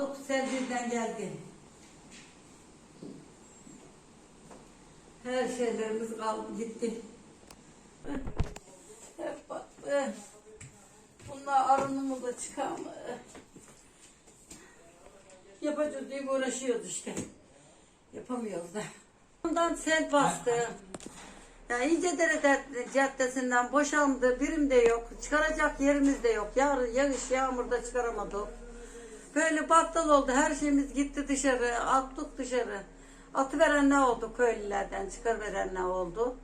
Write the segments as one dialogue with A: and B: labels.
A: Baktık sel birden geldi. Her şeylerimiz kaldı gitti. Hep battı. Bunlar arınımı da çıkar mı? Yapacağız diye uğraşıyoruz işte. Yapamıyoruz da. Ondan sel bastı. Ya İncedere de- Caddesi'nden boşandı. Birim de yok. Çıkaracak yerimiz de yok. Yağ, yağış yağmurda çıkaramadık. Böyle battal oldu. Her şeyimiz gitti dışarı. Attık dışarı. Atıveren ne oldu köylülerden? Çıkarveren ne oldu?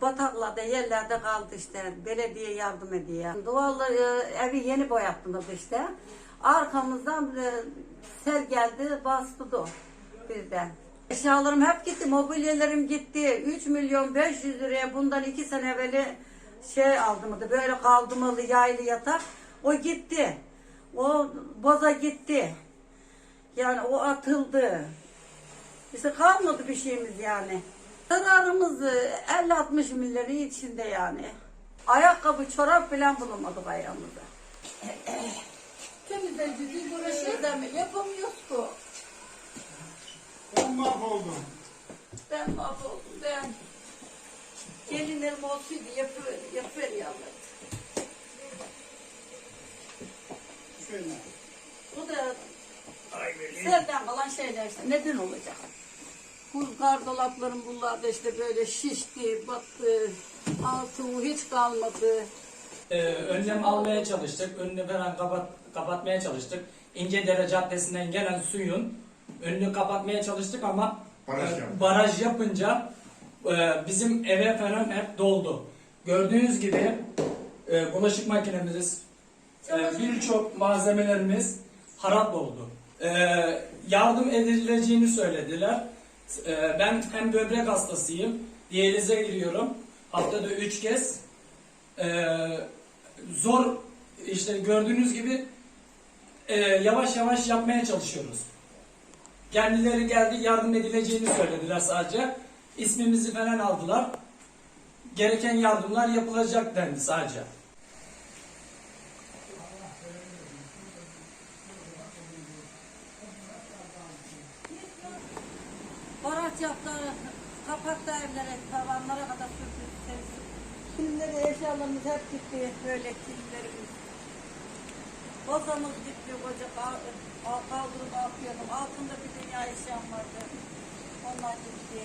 A: Bataklarda yerlerde kaldı işte. Belediye yardım ediyor. Duvarları evi yeni boyattınız işte. Arkamızdan e, sel geldi bastı birden. Eşyalarım hep gitti, mobilyalarım gitti. 3 milyon 500 liraya bundan 2 sene evveli şey aldım böyle kaldırmalı yaylı yatak. O gitti. O boza gitti. Yani o atıldı. İşte kalmadı bir şeyimiz yani. Zararımız e, 50-60 milyarı içinde yani. Ayakkabı, çorap falan bulamadık ayağımıza. Temizleyici uğraşıyoruz ama yapamıyoruz ki.
B: Ben mahvoldum.
A: Ben mahvoldum ben. Gelinlerim olsaydı yapıver, yapıver yavrum.
B: Şöyle.
A: Bu da serden kalan şeyler işte. Neden olacak? Bu gardolapların bunlarda işte böyle şişti, battı, altı hiç kalmadı.
C: Ee, önlem almaya çalıştık. Önünü falan kapat, kapatmaya çalıştık. İncedere Caddesi'nden gelen suyun önünü kapatmaya çalıştık ama
B: Baraj
C: e, baraj yapınca e, bizim eve falan hep doldu. Gördüğünüz gibi e, bulaşık makinemiz, e, birçok malzemelerimiz harap oldu. E, yardım edileceğini söylediler. E, ben hem böbrek hastasıyım, diyalize giriyorum. Haftada üç kez. E, zor işte gördüğünüz gibi e, yavaş yavaş yapmaya çalışıyoruz. Kendileri geldi yardım edileceğini söylediler sadece. İsmimizi falan aldılar. Gereken yardımlar yapılacak dendi sadece.
A: Baraj yaptı, kapattı evlere, tavanlara kadar sürdü. sevdi. Kilimleri, eşyalarımız hep gitti, böyle kilimlerimiz. Bozamız gitti, koca ka- kaldırıp atıyordum. Altında bir dünya eşyam vardı. Onlar gitti.